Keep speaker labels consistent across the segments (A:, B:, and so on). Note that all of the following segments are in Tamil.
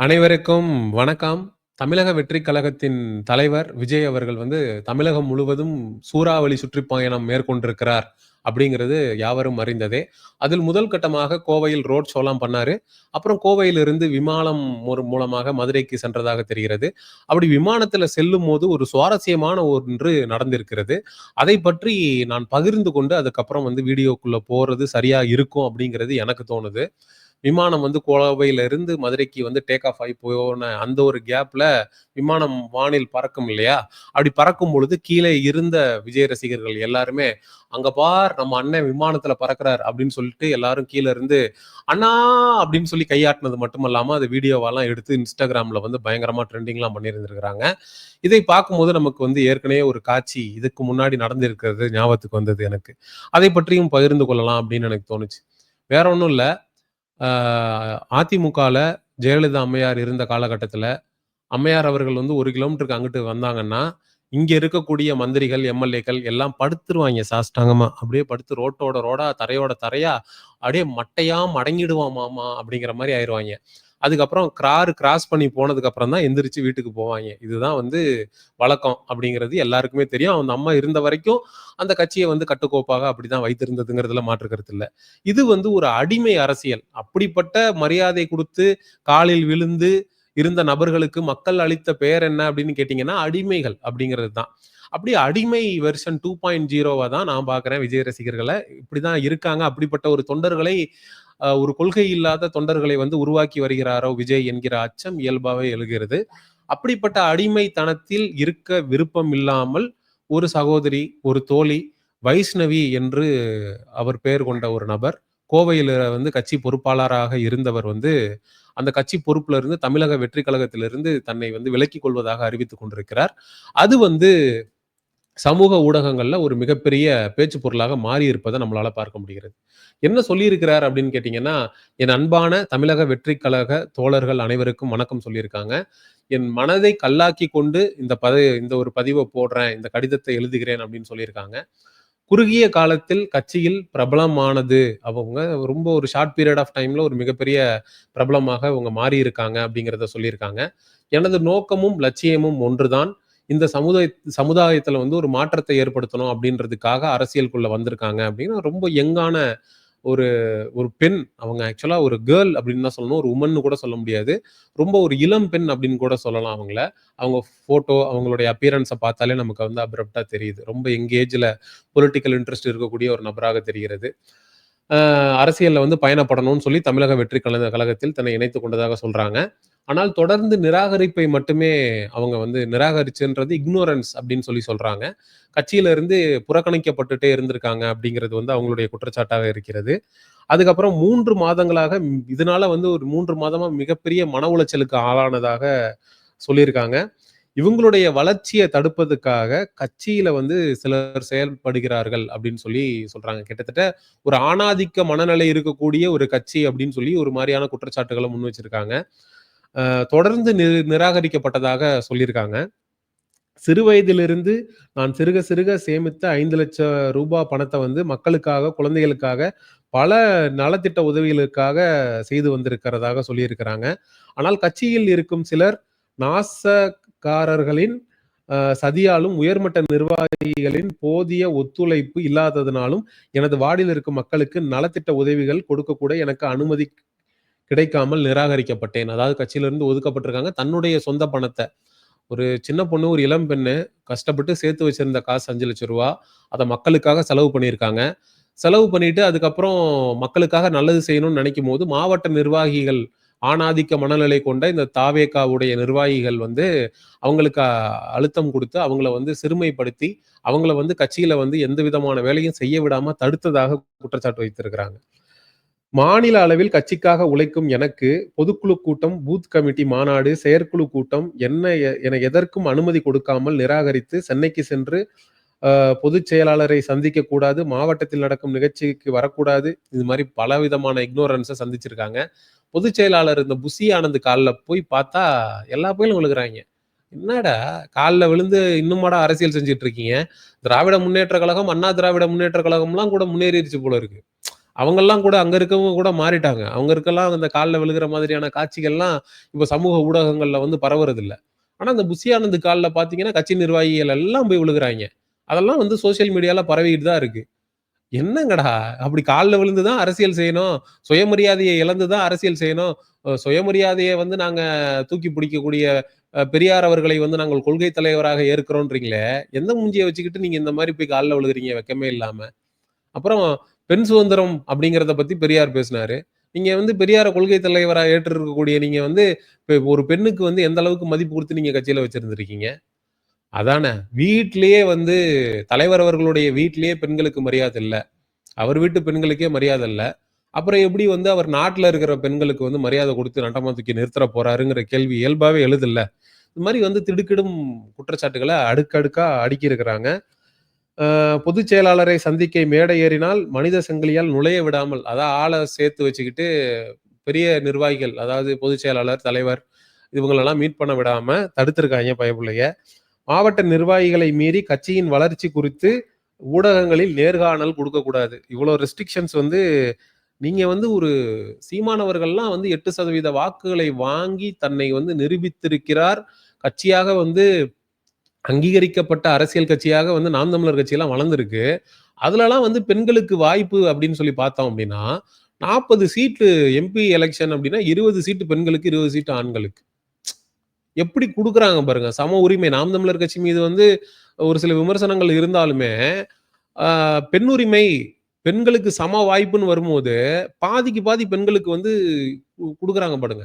A: அனைவருக்கும் வணக்கம். தமிழக வெற்றிக் கழகத்தின் தலைவர் விஜய் அவர்கள் வந்து தமிழகம் முழுவதும் சூறாவளி சுற்றுப்பயணம் மேற்கொண்டிருக்கிறார் அப்படிங்கிறது யாவரும் அறிந்ததே. அதில் முதல் கட்டமாக கோவையில் ரோட் ஷோலாம் பண்ணாரு. அப்புறம் கோவையிலிருந்து விமானம் ஒரு மூலமாக மதுரைக்கு சென்றதாக தெரிகிறது. அப்படி விமானத்தில செல்லும்போது ஒரு சுவாரஸ்யமான ஒன்று நடந்திருக்கிறது. அதை பற்றி நான் பகிர்ந்து கொண்டு அதுக்கப்புறம் வந்து வீடியோக்குள்ள போறது சரியா இருக்கும் அப்படிங்கிறது எனக்கு தோணுது. விமானம் வந்து கோவையிலிருந்து மதுரைக்கு வந்து டேக் ஆஃப் ஆகி போன அந்த ஒரு கேப்ல விமானம் வானில் பறக்கும் இல்லையா? அப்படி பறக்கும் பொழுது கீழே இருந்த விஜய் ரசிகர்கள் எல்லாருமே, "அங்க பார் நம்ம அண்ணன் விமானத்துல பறக்கிறார்" அப்படின்னு சொல்லிட்டு எல்லாரும் கீழே இருந்து, "அண்ணா" அப்படின்னு சொல்லி கையாட்டினது மட்டும் இல்லாம அது வீடியோவாலாம் எடுத்து இன்ஸ்டாகிராம்ல வந்து பயங்கரமா ட்ரெண்டிங்லாம் பண்ணியிருந்திருக்கிறாங்க. இதை பார்க்கும்போது நமக்கு வந்து ஏற்கனவே ஒரு காட்சி இதுக்கு முன்னாடி நடந்திருக்கிறது ஞாபகத்துக்கு வந்தது எனக்கு. அதை பற்றியும் பகிர்ந்து கொள்ளலாம் அப்படின்னு எனக்கு தோணுச்சு. வேற ஒன்றும் இல்லை அதிமுகவில் ஜெயலலிதா அம்மையார் இருந்த காலகட்டத்தில் அம்மையார் அவர்கள் வந்து ஒரு கிலோமீட்டருக்கு அங்கிட்டு வந்தாங்கன்னா, இங்க இருக்கக்கூடிய மந்திரிகள், எம்.எல்.ஏக்கள் எல்லாம் படுத்துருவாங்க. சாஸ்டாங்கம்மா அப்படியே படுத்து ரோட்டோட ரோடா, தரையோட தரையா, அப்படியே மட்டையா மடங்கிடுவாமாமா அப்படிங்கிற மாதிரி ஆயிடுவாங்க அதுக்கப்புறம் கார் கிராஸ் பண்ணி போனதுக்கு அப்புறம் தான் எந்திரிச்சு வீட்டுக்கு போவாங்க இதுதான் வந்து வழக்கம் அப்படிங்கிறது எல்லாருக்குமே தெரியும். அந்த அம்மா இருந்த வரைக்கும் அந்த கட்சியை வந்து கட்டுக்கோப்பாக அப்படிதான் வைத்திருந்ததுங்கிறதுல மாற்றுக்கிறது இல்லை இது வந்து ஒரு அடிமை அரசியல். அப்படிப்பட்ட மரியாதை கொடுத்து காலில் விழுந்து இருந்த நபர்களுக்கு மக்கள் அளித்த பெயர் என்ன அப்படின்னு கேட்டீங்கன்னா, அடிமைகள் அப்படிங்கிறது தான். அப்படி அடிமை வெர்ஷன் 2.0வ தான் நான் பார்க்குறேன் விஜய் ரசிகர்கள. இப்படிதான் இருக்காங்க. அப்படிப்பட்ட ஒரு தொண்டர்களை ஒரு கொள்கை இல்லாத தொண்டர்களை வந்து உருவாக்கி வருகிறாரோ விஜய் என்கிற அச்சம் இயல்பாகவே எழுகிறது. அப்படிப்பட்ட அடிமைத்தனத்தில் இருக்க விருப்பம் இல்லாமல் ஒரு சகோதரி, ஒரு தோழி, வைஷ்ணவி என்று அவர் பெயர் கொண்ட ஒரு நபர். கோவையில் வந்து கட்சி பொறுப்பாளராக இருந்தவர் வந்து, அந்த கட்சி பொறுப்புல இருந்து தமிழக வெற்றி கழகத்திலிருந்து தன்னை வந்து விலக்கிக் கொள்வதாக அறிவித்துக் கொண்டிருக்கிறார். அது வந்து சமூக ஊடகங்கள்ல ஒரு மிகப்பெரிய பேச்சு பொருளாக மாறி இருப்பதை நம்மளால பார்க்க முடிகிறது. என்ன சொல்லியிருக்கிறார் அப்படின்னு கேட்டீங்கன்னா, "என் அன்பான தமிழக வெற்றி கழக தோழர்கள் அனைவருக்கும் வணக்கம்" சொல்லியிருக்காங்க. "என் மனதை கல்லாக்கிக் கொண்டு இந்த பத இந்த ஒரு பதிவை போடுறேன். இந்த கடிதத்தை எழுதுகிறேன்" அப்படின்னு சொல்லியிருக்காங்க. குறுகிய காலத்தில் கட்சியில் பிரபலமானது. அவங்க ரொம்ப ஒரு ஷார்ட் பீரியட் ஆஃப் டைம்ல ஒரு மிகப்பெரிய பிரபலமாக அவங்க மாறியிருக்காங்க அப்படிங்கிறத சொல்லியிருக்காங்க. "எனது நோக்கமும், லட்சியமும் ஒன்றுதான். இந்த சமுதாய சமுதாயத்தில் வந்து ஒரு மாற்றத்தை ஏற்படுத்தணும் அப்படின்றதுக்காக அரசியலுக்குள்ள வந்திருக்காங்க" அப்படின்னா ரொம்ப யங்கான ஒரு ஒரு பெண். அவங்க ஆக்சுவலா ஒரு கேர்ள் அப்படின்னு தான் சொல்லணும். ஒரு உமன்னு கூட சொல்ல முடியாது. ரொம்ப ஒரு இளம் பெண் அப்படின்னு கூட சொல்லலாம் அவங்கள. அவங்க ஃபோட்டோ, அவங்களுடைய அப்பியரன்ஸை பார்த்தாலே நமக்கு வந்து அப்ரப்ட்டா தெரியுது. ரொம்ப எங்கேஜில் பொலிட்டிக்கல் இன்ட்ரெஸ்ட் இருக்கக்கூடிய ஒரு நபராக தெரிகிறது. அரசியலில் அரசியல்ல வந்து பயணப்படணும்னு சொல்லி தமிழக வெற்றி கழக கழகத்தில் தன்னை இணைத்துக் கொண்டதாக சொல்றாங்க. ஆனால் தொடர்ந்து நிராகரிப்பை மட்டுமே அவங்க வந்து நிராகரிச்சுன்றது இக்னோரன்ஸ் அப்படின்னு சொல்லி சொல்றாங்க. கட்சியிலிருந்து புறக்கணிக்கப்பட்டுட்டே இருந்திருக்காங்க அப்படிங்கிறது வந்து அவங்களுடைய குற்றச்சாட்டாக இருக்கிறது. அதுக்கப்புறம் மூன்று மாதங்களாக இதனால வந்து ஒரு மூன்று மாதமா மிகப்பெரிய மன உளைச்சலுக்கு ஆளானதாக சொல்லியிருக்காங்க. இவங்களுடைய வளர்ச்சியை தடுப்பதற்காக கட்சியில வந்து சிலர் செயல்படுகிறார்கள் அப்படின்னு சொல்லி சொல்றாங்க. கிட்டத்தட்ட ஒரு ஆணாதிக்க மனநிலை இருக்கக்கூடிய ஒரு கட்சி அப்படின்னு சொல்லி ஒரு மாதிரியான குற்றச்சாட்டுகளை முன் வச்சிருக்காங்க. தொடர்ந்து நி நிராகரிக்கப்பட்டதாக சொல்லியிருக்காங்க. சிறு வயதிலிருந்து நான் சிறுக சிறுக சேமித்த ஐந்து லட்சம் ரூபாய் பணத்தை வந்து மக்களுக்காக, குழந்தைகளுக்காக, பல நலத்திட்ட உதவிகளுக்காக செய்து வந்திருக்கிறதாக சொல்லியிருக்கிறாங்க. ஆனால் கட்சியில் இருக்கும் சிலர் நாசக்காரர்களின் சதியாலும், உயர்மட்ட நிர்வாகிகளின் போதிய ஒத்துழைப்பு இல்லாததினாலும் எனது வார்டில் இருக்கும் மக்களுக்கு நலத்திட்ட உதவிகள் கொடுக்கக்கூட எனக்கு அனுமதி கிடைக்காமல் நிராகரிக்கப்பட்டேன். அதாவது கட்சியிலிருந்து ஒதுக்கப்பட்டிருக்காங்க. தன்னுடைய சொந்த பணத்தை ஒரு சின்ன பொண்ணு, ஒரு இளம் பெண்ணு கஷ்டப்பட்டு சேர்த்து வச்சிருந்த காசு அஞ்சு லட்சம் ரூபா அதை மக்களுக்காக செலவு பண்ணியிருக்காங்க. செலவு பண்ணிட்டு அதுக்கப்புறம் மக்களுக்காக நல்லது செய்யணும்னு நினைக்கும் போது மாவட்ட நிர்வாகிகள் ஆணாதிக்க மனநிலை கொண்ட இந்த தாவேக்காவுடைய நிர்வாகிகள் வந்து அவங்களுக்கு அழுத்தம் கொடுத்து அவங்கள வந்து சிறுமைப்படுத்தி, அவங்கள வந்து கட்சியில வந்து எந்த விதமான வேலையும் செய்ய விடாம தடுத்ததாக குற்றச்சாட்டு வைத்திருக்கிறாங்க. மாநில அளவில் கட்சிக்காக உழைக்கும் எனக்கு, பொதுக்குழு கூட்டம், பூத் கமிட்டி மாநாடு, செயற்குழு கூட்டம் என்ன எ என எதற்கும் அனுமதி கொடுக்காமல் நிராகரித்து சென்னைக்கு சென்று பொதுச் செயலாளரை சந்திக்க கூடாது, மாவட்டத்தில் நடக்கும் நிகழ்ச்சிக்கு வரக்கூடாது. இது மாரி பலவிதமான இக்னோரன்ஸை சந்திச்சிருக்காங்க. பொதுச் செயலாளர் இந்த புசி ஆனந்த் காலில் போய் பார்த்தா, எல்லா போயிலும் விழுகிறாங்க "என்னடா காலில் விழுந்து இன்னுமாடா அரசியல் செஞ்சுட்டு இருக்கீங்க? திராவிட முன்னேற்ற கழகம், அண்ணா திராவிட முன்னேற்ற கழகம்லாம் கூட முன்னேறிருச்சு போல இருக்கு." அவங்கெல்லாம் கூட அங்க இருக்கவங்க கூட மாறிட்டாங்க. அவங்க இருக்கலாம் அந்த காலில் விழுகிற மாதிரியான காட்சிகள்லாம் இப்ப சமூக ஊடகங்கள்ல வந்து பரவுறதில்ல. ஆனா, அந்த புஷி காலில் பாத்தீங்கன்னா பார்த்தீங்கன்னா, கட்சி நிர்வாகிகள் எல்லாம் போய் விழுகிறாங்க அதெல்லாம் வந்து சோசியல் மீடியால பரவிட்டு தான் இருக்கு. என்னங்கடா! அப்படி காலில் விழுந்து தான் அரசியல் செய்யணும். சுயமரியாதையை இழந்து தான் அரசியல் செய்யணும். சுயமரியாதையை வந்து நாங்க தூக்கி பிடிக்கக்கூடிய பெரியார் அவர்களை வந்து நாங்கள் கொள்கை தலைவராக ஏற்கிறோன்றீங்களே, எந்த மூஞ்சியை வச்சுக்கிட்டு நீங்க இந்த மாதிரி போய் காலில் விழுகுறீங்க வெட்கமே இல்லாம? அப்புறம் பெண் சுதந்திரம் அப்படிங்கிறத பத்தி பெரியார் பேசினாரு. நீங்க வந்து பெரியார கொள்கை தலைவராக ஏற்று இருக்கக்கூடிய நீங்க வந்து, இப்ப ஒரு பெண்ணுக்கு வந்து எந்த அளவுக்கு மதிப்பு கொடுத்து நீங்க கட்சியில வச்சிருந்திருக்கீங்க? அதானே! வீட்டிலேயே வந்து தலைவர் அவர்களுடைய வீட்டிலேயே பெண்களுக்கு மரியாதை இல்லை அவர் வீட்டு பெண்களுக்கே மரியாதை இல்லை அப்புறம் எப்படி வந்து அவர் நாட்டில் இருக்கிற பெண்களுக்கு வந்து மரியாதை கொடுத்து நட்டமா தூக்கி நிறுத்தற போறாருங்கிற கேள்வி இயல்பாவே எழுதுல்ல. இது மாதிரி வந்து திடுக்கிடும் குற்றச்சாட்டுகளை அடுக்கடுக்கா அடுக்கி இருக்கிறாங்க. பொதுச் செயலாளரை சந்திக்க மேடை ஏறினால் மனித சங்கிலியால் நுழைய விடாமல், அதான் ஆளை சேர்த்து வச்சுக்கிட்டு பெரிய நிர்வாகிகள், அதாவது பொதுச் செயலாளர், தலைவர் இவங்களெல்லாம் மீட் பண்ண விடாம தடுத்திருக்காங்க பயப்பிள்ளைய மாவட்ட நிர்வாகிகளை மீறி கட்சியின் வளர்ச்சி குறித்து ஊடகங்களில் நேர்காணல் கொடுக்கக்கூடாது இவ்வளோ ரெஸ்ட்ரிக்ஷன்ஸ் வந்து நீங்க வந்து ஒரு சீமானவர்கள்லாம் வந்து எட்டு சதவீத வாக்குகளை வாங்கி தன்னை வந்து நிரூபித்திருக்கிறார். கட்சியாக வந்து அங்கீகரிக்கப்பட்ட அரசியல் கட்சியாக வந்து நாம் தமிழர் கட்சியெல்லாம் வளர்ந்துருக்கு அதுலலாம் வந்து பெண்களுக்கு வாய்ப்பு அப்படின்னு சொல்லி பார்த்தோம் அப்படின்னா, 40 சீட்டு எம்பி எலெக்ஷன் அப்படின்னா 20 சீட்டு பெண்களுக்கு, 20 சீட்டு ஆண்களுக்கு. எப்படி கொடுக்குறாங்க பாருங்க. சம உரிமை. நாம் தமிழர் கட்சி மீது வந்து ஒரு சில விமர்சனங்கள் இருந்தாலுமே, பெண் உரிமை, பெண்களுக்கு சம வாய்ப்புன்னு வரும்போது, பாதிக்கு பாதி பெண்களுக்கு வந்து கொடுக்குறாங்க பாருங்க.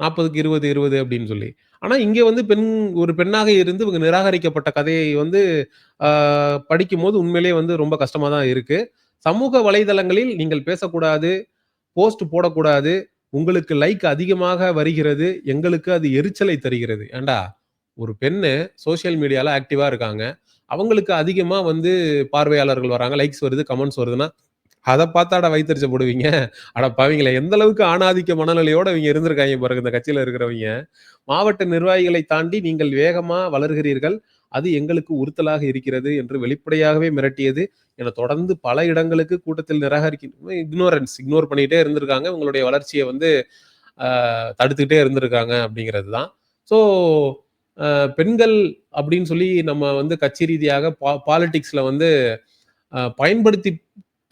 A: 40க்கு 20, 20 அப்படின்னு சொல்லி. ஆனால் இங்கே வந்து பெண் ஒரு பெண்ணாக இருந்து இவங்க நிராகரிக்கப்பட்ட கதையை வந்து படிக்கும் படிக்கும்போது உண்மையிலேயே வந்து ரொம்ப கஷ்டமாக தான் இருக்கு. சமூக வலைதளங்களில் நீங்கள் பேசக்கூடாது, போஸ்ட் போடக்கூடாது. உங்களுக்கு லைக் அதிகமாக வருகிறது. எங்களுக்கு அது எரிச்சலை தருகிறது. ஏண்டா ஒரு பெண்ணு சோசியல் மீடியாவில் ஆக்டிவாக இருக்காங்க. அவங்களுக்கு அதிகமாக வந்து பார்வையாளர்கள் வராங்க, லைக்ஸ் வருது, கமெண்ட்ஸ் வருதுன்னா, அதை பார்த்தாட வைத்தறிச்ச போடுவீங்க அட பாவீங்களே எந்த அளவுக்கு ஆணாதிக்க மனநிலையோட இவங்க இருந்திருக்காங்க பாருங்க, இந்த கட்சியில இருக்கிறவங்க மாவட்ட நிர்வாகிகளை தாண்டி நீங்கள் வேகமா வளர்கிறீர்கள். அது எங்களுக்கு உறுத்தலாக இருக்கிறது என்று வெளிப்படையாகவே மிரட்டியது. என தொடர்ந்து பல இடங்களுக்கு கூட்டத்தில் நிராகரிக்க இக்னோரன்ஸ் இக்னோர் பண்ணிட்டே இருந்திருக்காங்க. உங்களுடைய வளர்ச்சியை வந்து தடுத்துக்கிட்டே இருந்திருக்காங்க அப்படிங்கிறது தான். ஸோ பெண்கள் அப்படின்னு சொல்லி நம்ம வந்து கட்சி ரீதியாக பா பாலிட்டிக்ஸில் வந்து பயன்படுத்தி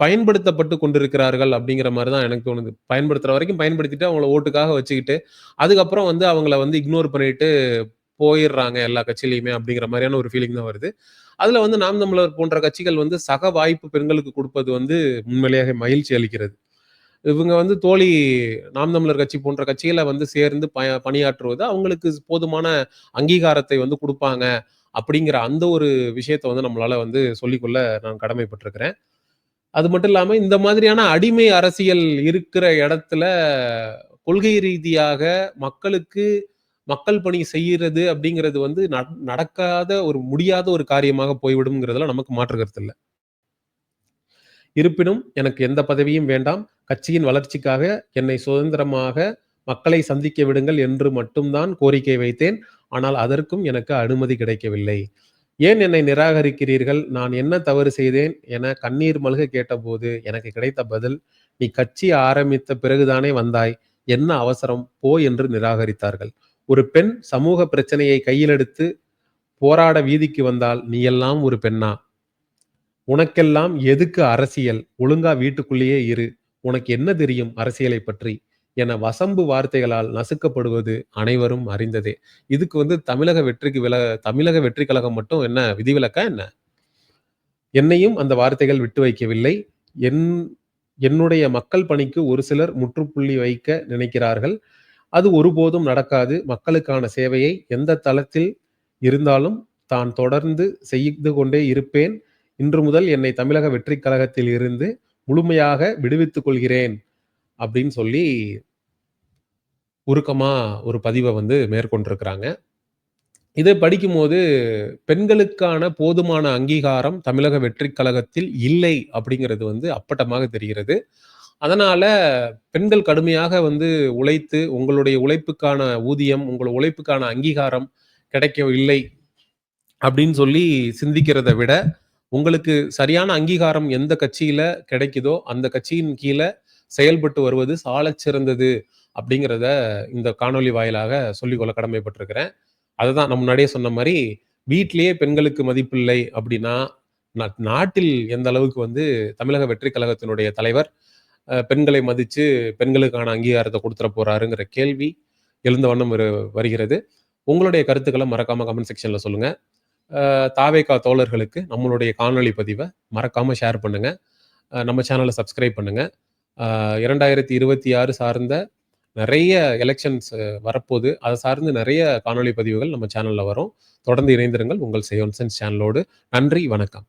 A: பயன்படுத்தப்பட்டு கொண்டிருக்கிறார்கள் அப்படிங்கிற மாதிரி தான் எனக்கு தோணுது. பயன்படுத்துற வரைக்கும் பயன்படுத்திட்டு அவங்கள ஓட்டுக்காக வச்சுக்கிட்டு, அதுக்கப்புறம் வந்து அவங்கள வந்து இக்னோர் பண்ணிட்டு போயிடுறாங்க எல்லா கட்சியிலையுமே அப்படிங்கிற மாதிரியான ஒரு ஃபீலிங் தான் வருது. அதுல வந்து நாம் தமிழர் போன்ற கட்சிகள் வந்து சக வாய்ப்பு பெண்களுக்கு கொடுப்பது வந்து உண்மையிலேயே மகிழ்ச்சி அளிக்கிறது. இவங்க வந்து தோழி நாம் தமிழர் கட்சி போன்ற கட்சியில வந்து சேர்ந்து ப பணியாற்றுவது அவங்களுக்கு போதுமான அங்கீகாரத்தை வந்து கொடுப்பாங்க அப்படிங்கிற அந்த ஒரு விஷயத்த வந்து நம்மளால வந்து சொல்லிக்கொள்ள நான் கடமைப்பட்டிருக்கிறேன். அது மட்டும் இல்லாம இந்த மாதிரியான அடிமை அரசியல் இருக்கிற இடத்துல கொள்கை ரீதியாக மக்களுக்கு மக்கள் பணி செய்யறது அப்படிங்கிறது வந்து நடக்காத ஒரு முடியாத ஒரு காரியமாக போய்விடும்ங்கிறதுல நமக்கு மாற்றுகிறது இல்லை இருப்பினும் எனக்கு எந்த பதவியும் வேண்டாம். கட்சியின் வளர்ச்சிக்காக என்னை சுதந்திரமாக மக்களை சந்திக்க விடுங்கள் என்று மட்டும் தான் கோரிக்கை வைத்தேன். ஆனால் அதற்கும் எனக்கு அனுமதி கிடைக்கவில்லை. ஏன் என்னை நிராகரிக்கிறீர்கள்? நான் என்ன தவறு செய்தேன்? என கண்ணீர் மல்க கேட்டபோது எனக்கு கிடைத்த பதில், "நீ கட்சி ஆரம்பித்த பிறகுதானே வந்தாய். என்ன அவசரம்? போ" என்று நிராகரித்தார்கள். ஒரு பெண் சமூக பிரச்சனையை கையிலெடுத்து போராட வீதிக்கு வந்தால், "நீ எல்லாம் ஒரு பெண்ணா? உனக்கெல்லாம் எதுக்கு அரசியல்? ஒழுங்கா வீட்டுக்குள்ளேயே இரு. உனக்கு என்ன தெரியும் அரசியலைப் பற்றி?" என வசம்பு வார்த்தைகளால் நசுக்கப்படுவது அனைவரும் அறிந்ததே. இதுக்கு வந்து தமிழக வெற்றிக்கு வில தமிழக வெற்றி கழகம் மட்டும் என்ன விதிவிலக்கா என்ன? என்னையும் அந்த வார்த்தைகள் விட்டு வைக்கவில்லை. என் என்னுடைய மக்கள் பணிக்கு ஒரு சிலர் முற்றுப்புள்ளி வைக்க நினைக்கிறார்கள். அது ஒருபோதும் நடக்காது. மக்களுக்கான சேவையை எந்த தளத்தில் இருந்தாலும் தான் தொடர்ந்து செய்து கொண்டே இருப்பேன். இன்று முதல் என்னை தமிழக வெற்றிக் கழகத்தில் இருந்து முழுமையாக விடுவித்துக் கொள்கிறேன். அப்படின்னு சொல்லி உருக்கமாக ஒரு பதிவை வந்து மேற்கொண்டிருக்கிறாங்க. இதை படிக்கும்போது பெண்களுக்கான போதுமான அங்கீகாரம் தமிழக வெற்றிக் கழகத்தில் இல்லை அப்படிங்கிறது வந்து அப்பட்டமாக தெரிகிறது. அதனால பெண்கள் கடுமையாக வந்து உழைத்து உங்களுடைய உழைப்புக்கான ஊதியம், உங்கள் உழைப்புக்கான அங்கீகாரம் கிடைக்கவில்லை அப்படின்னு சொல்லி சிந்திக்கிறத விட, உங்களுக்கு சரியான அங்கீகாரம் எந்த கட்சியில கிடைக்குதோ, அந்த கட்சியின் கீழே செயல்பட்டு வருவது சாலச் சிறந்தது அப்படிங்கிறத இந்த காணொளி வாயிலாக சொல்லிக்கொள்ள கடமைப்பட்டிருக்கிறேன். அதுதான் நம்ம முன்னாடியே சொன்ன மாதிரி வீட்டிலேயே பெண்களுக்கு மதிப்பில்லை அப்படின்னா, நாட்டில் எந்த அளவுக்கு வந்து தமிழக வெற்றி கழகத்தினுடைய தலைவர் பெண்களை மதித்து பெண்களுக்கான அங்கீகாரத்தை கொடுத்துட போறாருங்கிற கேள்வி எழுந்த வண்ணம் வருகிறது. உங்களுடைய கருத்துக்களை மறக்காம கமெண்ட் செக்ஷன்ல சொல்லுங்க. தாவேக்கா தாவேகா தோழர்களுக்கு நம்மளுடைய காணொளி பதிவை மறக்காம ஷேர் பண்ணுங்க. நம்ம சேனலை சப்ஸ்கிரைப் இரண்டாயிரத்தி இருபத்தி ஆறு சார்ந்த நிறைய எலெக்ஷன்ஸ் வரப்போது. அதை சார்ந்து நிறைய காணொலி பதிவுகள் நம்ம சேனலில் வரும். தொடர்ந்து இணைந்திருங்கள் உங்கள் சேயோன் சேனலோடு. நன்றி, வணக்கம்.